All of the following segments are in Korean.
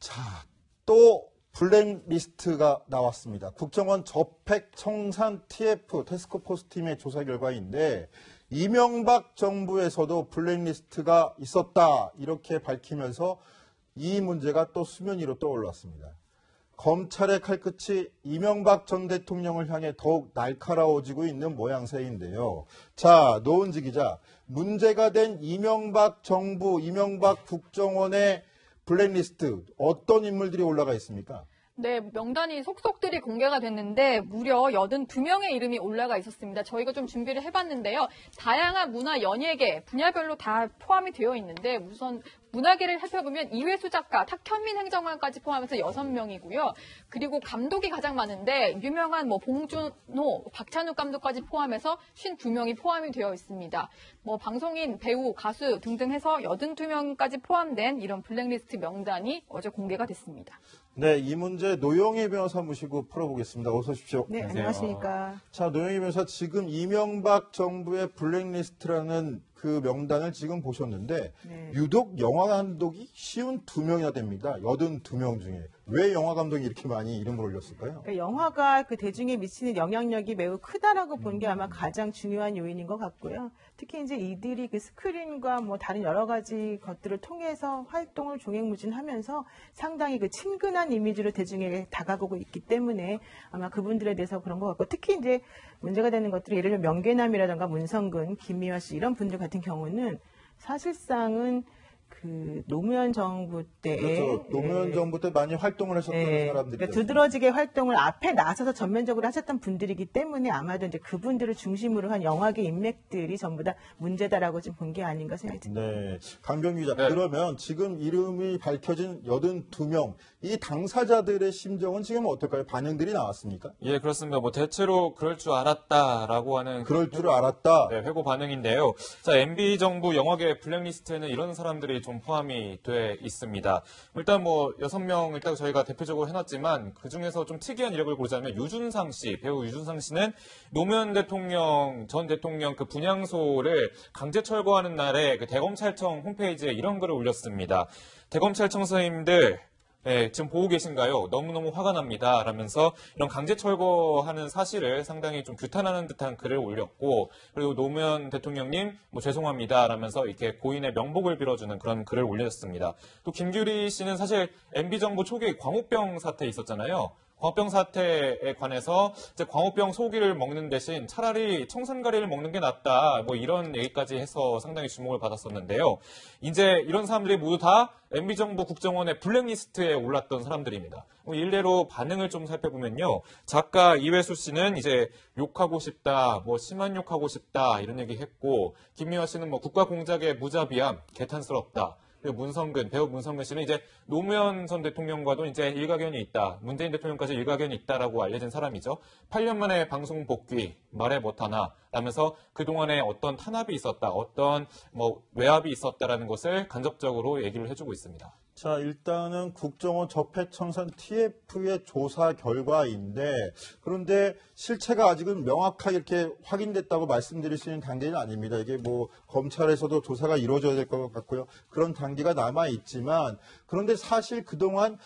자, 또 블랙리스트가 나왔습니다. 국정원 저팩 청산 TF 테스크포스 팀의 조사 결과인데 이명박 정부에서도 블랙리스트가 있었다 이렇게 밝히면서 이 문제가 또 수면 위로 떠올랐습니다. 검찰의 칼끝이 이명박 전 대통령을 향해 더욱 날카로워지고 있는 모양새인데요. 자, 노은지 기자, 문제가 된 이명박 정부, 이명박 국정원의 블랙리스트 어떤 인물들이 올라가 있습니까? 네, 명단이 속속들이 공개가 됐는데 무려 82명의 이름이 올라가 있었습니다. 저희가 좀 준비를 해봤는데요. 다양한 문화 연예계 분야별로 다 포함이 되어 있는데 우선 문화계를 살펴보면 이회수 작가, 탁현민 행정관까지 포함해서 6명이고요. 그리고 감독이 가장 많은데 유명한 뭐 봉준호, 박찬욱 감독까지 포함해서 52명이 포함이 되어 있습니다. 뭐 방송인, 배우, 가수 등등 해서 82명까지 포함된 이런 블랙리스트 명단이 어제 공개가 됐습니다. 네, 이 문제 노영희 변호사 모시고 풀어보겠습니다. 어서 오십시오. 네, 안녕하십니까. 자, 노영희 변호사 지금 이명박 정부의 블랙리스트라는 그 명단을 지금 보셨는데 네. 유독 영화 감독이 쉬운 두 명이나 됩니다. 82명 중에. 왜 영화 감독이 이렇게 많이 이름을 올렸을까요? 그러니까 영화가 그 대중에 미치는 영향력이 매우 크다라고 본 게 아마 가장 중요한 요인인 것 같고요. 특히 이제 이들이 그 스크린과 뭐 다른 여러 가지 것들을 통해서 활동을 종횡무진하면서 상당히 그 친근한 이미지로 대중에게 다가오고 있기 때문에 아마 그분들에 대해서 그런 것 같고 특히 이제 문제가 되는 것들이 예를 들면 명계남이라든가 문성근, 김미화 씨 이런 분들 같은 경우는 사실상은 그 노무현 정부 때에 그렇죠. 노무현 예, 정부 때 많이 활동을 하셨던 네, 사람들이 그러니까 두드러지게 활동을 앞에 나서서 전면적으로 하셨던 분들이기 때문에 아마도 이제 그분들을 중심으로 한 영화계 인맥들이 전부 다 문제다라고 지금 본게 아닌가 생각이 듭니다. 네. 강병 기자. 네. 그러면 지금 이름이 밝혀진 82명, 이 당사자들의 심정은 지금 어떨까요? 반응들이 나왔습니까? 예, 그렇습니다. 뭐 대체로 그럴 줄 알았다라고 하는 그럴 줄 알았다. 네, 회고 반응인데요. 자, MB 정부 영화계 블랙리스트에는 이런 사람들이 좀 포함이 돼 있습니다. 일단 뭐 여섯 명 일단 저희가 대표적으로 해놨지만 그 중에서 좀 특이한 이력을 보자면 유준상 씨, 배우 유준상 씨는 노무현 대통령 전 대통령 그 분향소를 강제 철거하는 날에 그 대검찰청 홈페이지에 이런 글을 올렸습니다. 대검찰청 선생님들 네, 지금 보고 계신가요? 너무너무 화가 납니다. 라면서 이런 강제 철거하는 사실을 상당히 좀 규탄하는 듯한 글을 올렸고, 그리고 노무현 대통령님, 뭐 죄송합니다. 라면서 이렇게 고인의 명복을 빌어주는 그런 글을 올렸습니다. 또 김규리 씨는 사실 MB정부 초기에 광우병 사태 있었잖아요. 광우병 사태에 관해서 이제 광우병 소기를 먹는 대신 차라리 청산가리를 먹는 게 낫다. 뭐 이런 얘기까지 해서 상당히 주목을 받았었는데요. 이제 이런 사람들이 모두 다 MB정부 국정원의 블랙리스트에 올랐던 사람들입니다. 뭐 일례로 반응을 좀 살펴보면요. 작가 이회수 씨는 이제 욕하고 싶다, 뭐 심한 욕하고 싶다 이런 얘기 했고 김미화 씨는 뭐 국가 공작의 무자비함 개탄스럽다. 그리고 문성근, 배우 문성근 씨는 이제 노무현 전 대통령과도 이제 일가견이 있다. 문재인 대통령까지 일가견이 있다라고 알려진 사람이죠. 8년 만에 방송 복귀, 말해 못하나, 라면서 그동안에 어떤 탄압이 있었다, 어떤 뭐 외압이 있었다라는 것을 간접적으로 얘기를 해주고 있습니다. 자, 일단은 국정원 적폐청산 TF의 조사 결과인데, 그런데 실체가 아직은 명확하게 이렇게 확인됐다고 말씀드릴 수 있는 단계는 아닙니다. 이게 뭐, 검찰에서도 조사가 이루어져야 될 것 같고요. 그런 단계가 남아있지만, 그런데 사실 그동안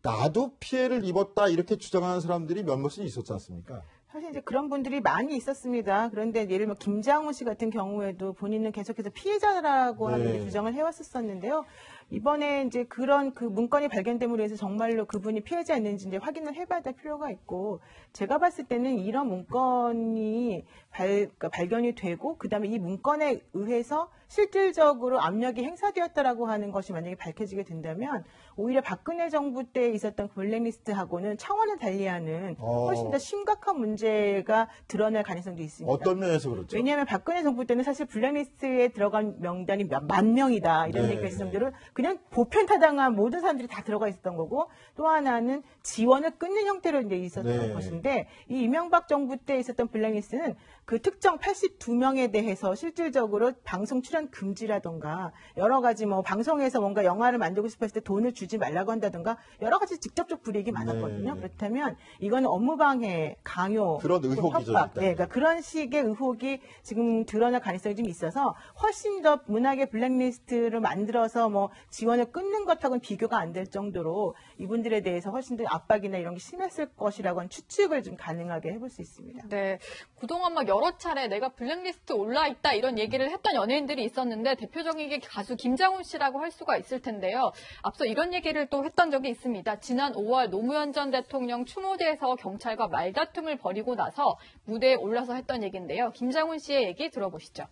나도 피해를 입었다, 이렇게 주장하는 사람들이 몇몇은 있었지 않습니까? 사실 이제 그런 분들이 많이 있었습니다. 그런데 예를 들면 김장훈 씨 같은 경우에도 본인은 계속해서 피해자라고 네. 하는 주장을 해왔었었는데요. 이번에 이제 그런 그 문건이 발견됨으로 해서 정말로 그분이 피해자였는지 이제 확인을 해봐야 될 필요가 있고 제가 봤을 때는 이런 문건이 발, 그러니까 발견이 되고 그다음에 이 문건에 의해서 실질적으로 압력이 행사되었다라고 하는 것이 만약에 밝혀지게 된다면 오히려 박근혜 정부 때 있었던 블랙리스트하고는 차원을 달리하는 어. 훨씬 더 심각한 문제가 드러날 가능성도 있습니다. 어떤 면에서 그렇죠? 왜냐하면 박근혜 정부 때는 사실 블랙리스트에 들어간 명단이 몇 만 명이다 이런 네. 얘기가 있을 정도로 그냥 보편타당한 모든 사람들이 다 들어가 있었던 거고 또 하나는 지원을 끊는 형태로 이제 있었던 네. 것인데 이 이명박 정부 때 있었던 블랙리스트는 그 특정 82명에 대해서 실질적으로 방송 출연 금지라던가 여러 가지 뭐 방송에서 뭔가 영화를 만들고 싶었을 때 돈을 주지 말라고 한다던가 여러 가지 직접적 불이익이 많았거든요. 네. 그렇다면 이거는 업무방해, 강요, 그런 또 의혹이죠, 협박. 네, 그러니까 그런 식의 의혹이 지금 드러날 가능성이 좀 있어서 훨씬 더 문학의 블랙리스트를 만들어서 뭐 지원을 끊는 것하고는 비교가 안 될 정도로 이분들에 대해서 훨씬 더 압박이나 이런 게 심했을 것이라고 하는 추측을 좀 가능하게 해볼 수 있습니다. 네. 그동안 막 여러 차례 내가 블랙리스트 올라 있다 이런 얘기를 했던 연예인들이 있었는데 대표적인 게 가수 김장훈 씨라고 할 수가 있을 텐데요. 앞서 이런 얘기를 또 했던 적이 있습니다. 지난 5월 노무현 전 대통령 추모제에서 경찰과 말다툼을 벌이고 나서 무대에 올라서 했던 얘기인데요. 김장훈 씨의 얘기 들어보시죠.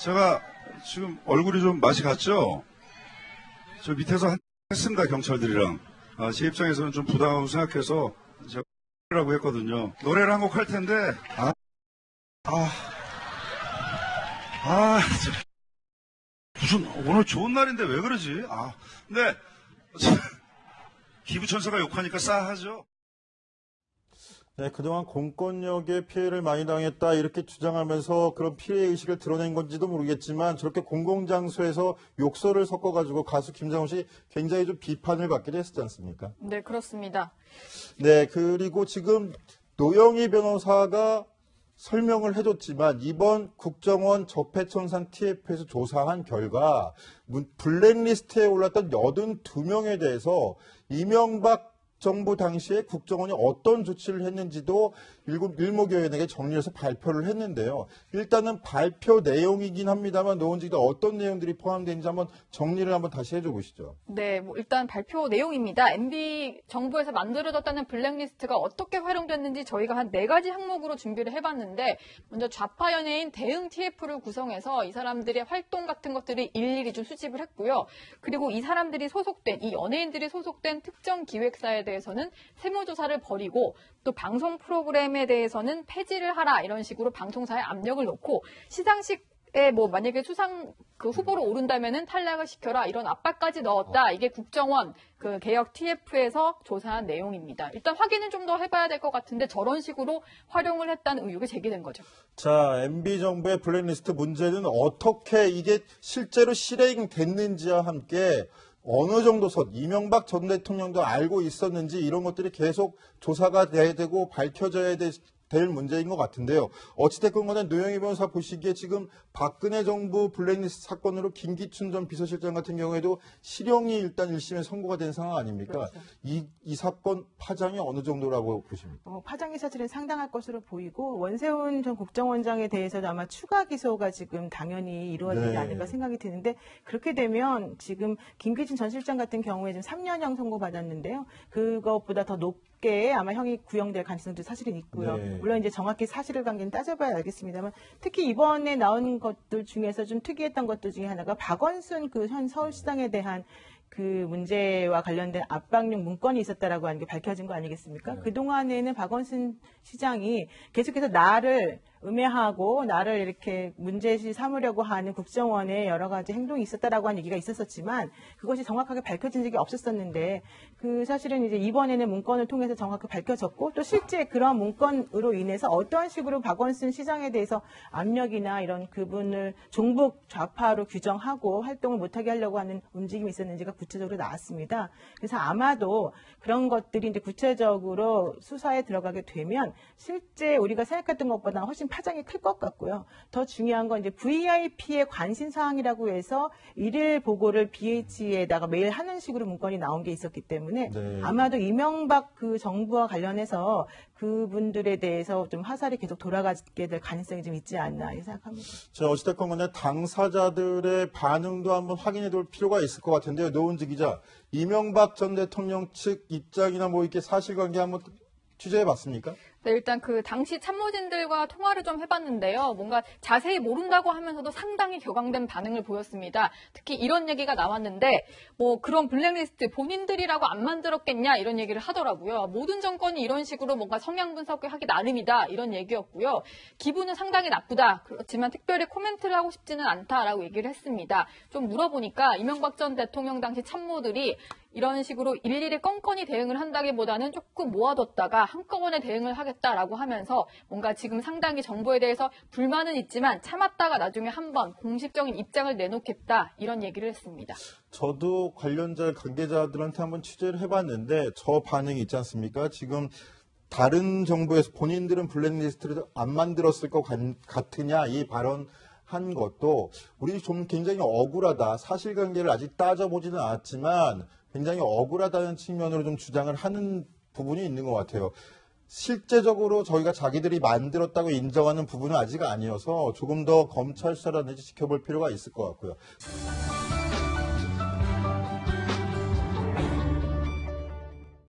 제가 지금 얼굴이 좀 맛이 갔죠? 저 밑에서 한- 했습니다, 경찰들이랑. 아, 제 입장에서는 좀 부담하고 생각해서 제가 라고 했거든요. 노래를 한 곡 할 텐데, 아, 아, 아. 무슨, 오늘 좋은 날인데 왜 그러지? 아, 근데, 기부천사가 욕하니까 싸하죠? 네, 그동안 공권력에 피해를 많이 당했다 이렇게 주장하면서 그런 피해 의식을 드러낸 건지도 모르겠지만 저렇게 공공장소에서 욕설을 섞어가지고 가수 김장훈 씨 굉장히 좀 비판을 받기도 했었지 않습니까? 네, 그렇습니다. 네, 그리고 지금 노영희 변호사가 설명을 해줬지만 이번 국정원 적폐청산 TF에서 조사한 결과 문- 블랙리스트에 올랐던 82명에 대해서 이명박 정부 당시에 국정원이 어떤 조치를 했는지도 일곱 일목요연에게 정리해서 발표를 했는데요. 일단은 발표 내용이긴 합니다만 노원지가 어떤 내용들이 포함되는지 한번 정리를 한번 다시 해줘 보시죠. 네, 뭐 일단 발표 내용입니다. MB 정부에서 만들어졌다는 블랙리스트가 어떻게 활용됐는지 저희가 한 네 가지 항목으로 준비를 해봤는데 먼저 좌파 연예인 대응 TF를 구성해서 이 사람들의 활동 같은 것들이 일일이 좀 수집을 했고요. 그리고 이 사람들이 소속된 이 연예인들이 소속된 특정 기획사에 대해서는 세무조사를 벌이고 또 방송 프로그램에 대해서는 폐지를 하라 이런 식으로 방송사에 압력을 놓고 시상식 에뭐 만약에 수상 그 후보로 오른다면은 탈락을 시켜라 이런 압박까지 넣었다. 이게 국정원 그 개혁 TF에서 조사한 내용입니다. 일단 확인은 좀 더 해봐야 될 것 같은데 저런 식으로 활용을 했다는 의혹이 제기된 거죠. 자, MB 정부의 블랙리스트 문제는 어떻게 이게 실제로 실행됐는지와 함께 어느 정도 선 이명박 전 대통령도 알고 있었는지 이런 것들이 계속 조사가 돼야 되고 밝혀져야 되- 될 문제인 것 같은데요. 어찌됐건 간에 노영희 변호사 보시기에 지금 박근혜 정부 블랙리스트 사건으로 김기춘 전 비서실장 같은 경우에도 실형이 일단 1심에 선고가 된 상황 아닙니까? 이, 이 사건 파장이 어느 정도라고 보십니까? 어, 파장이 사실은 상당할 것으로 보이고 원세훈 전 국정원장에 대해서도 아마 추가 기소가 지금 당연히 이루어지지 네. 않을까 생각이 드는데 그렇게 되면 지금 김기진 전 실장 같은 경우에 지금 3년형 선고받았는데요. 그것보다 더 높 게 아마 형이 구형될 가능성도 사실은 있고요. 네. 물론 이제 정확히 사실을 관계는 따져봐야 알겠습니다만 특히 이번에 나온 것들 중에서 좀 특이했던 것들 중에 하나가 박원순 그 현 서울시장에 대한 그 문제와 관련된 압박용 문건이 있었다라고 하는 게 밝혀진 거 아니겠습니까? 네. 그동안에는 박원순 시장이 계속해서 나를 음해하고 나를 이렇게 문제시 삼으려고 하는 국정원의 여러 가지 행동이 있었다라고 하는 얘기가 있었었지만 그것이 정확하게 밝혀진 적이 없었었는데 그 사실은 이제 이번에는 문건을 통해서 정확히 밝혀졌고 또 실제 그런 문건으로 인해서 어떠한 식으로 박원순 시장에 대해서 압력이나 이런 그분을 종북 좌파로 규정하고 활동을 못하게 하려고 하는 움직임이 있었는지가 구체적으로 나왔습니다. 그래서 아마도 그런 것들이 이제 구체적으로 수사에 들어가게 되면 실제 우리가 생각했던 것보다 훨씬 파장이 클 것 같고요. 더 중요한 건 이제 VIP의 관심 사항이라고 해서 일일 보고를 BH에다가 매일 하는 식으로 문건이 나온 게 있었기 때문에 네. 아마도 이명박 그 정부와 관련해서 그분들에 대해서 좀 화살이 계속 돌아가게 될 가능성이 좀 있지 않나 생각합니다. 자, 어찌됐건 간에 당사자들의 반응도 한번 확인해 볼 필요가 있을 것 같은데요. 노은지 기자, 이명박 전 대통령 측 입장이나 뭐 이렇게 사실관계 한번 취재해 봤습니까? 네, 일단 그 당시 참모진들과 통화를 좀 해봤는데요. 뭔가 자세히 모른다고 하면서도 상당히 격앙된 반응을 보였습니다. 특히 이런 얘기가 나왔는데, 뭐 그런 블랙리스트 본인들이라고 안 만들었겠냐 이런 얘기를 하더라고요. 모든 정권이 이런 식으로 뭔가 성향 분석을 하기 나름이다 이런 얘기였고요. 기분은 상당히 나쁘다. 그렇지만 특별히 코멘트를 하고 싶지는 않다라고 얘기를 했습니다. 좀 물어보니까 이명박 전 대통령 당시 참모들이 이런 식으로 일일이 건건히 대응을 한다기보다는 조금 모아뒀다가 한꺼번에 대응을 하겠다라고 하면서 뭔가 지금 상당히 정부에 대해서 불만은 있지만 참았다가 나중에 한번 공식적인 입장을 내놓겠다 이런 얘기를 했습니다. 저도 관련자 관계자들한테 한번 취재를 해봤는데 저 반응이 있지 않습니까? 지금 다른 정부에서 본인들은 블랙리스트를 안 만들었을 것 같- 같으냐 이 발언 한 것도 우리 좀 굉장히 억울하다. 사실관계를 아직 따져보지는 않았지만 굉장히 억울하다는 측면으로 좀 주장을 하는 부분이 있는 것 같아요. 실제적으로 저희가 자기들이 만들었다고 인정하는 부분은 아직 아니어서 조금 더 검찰 수사라든지 지켜볼 필요가 있을 것 같고요.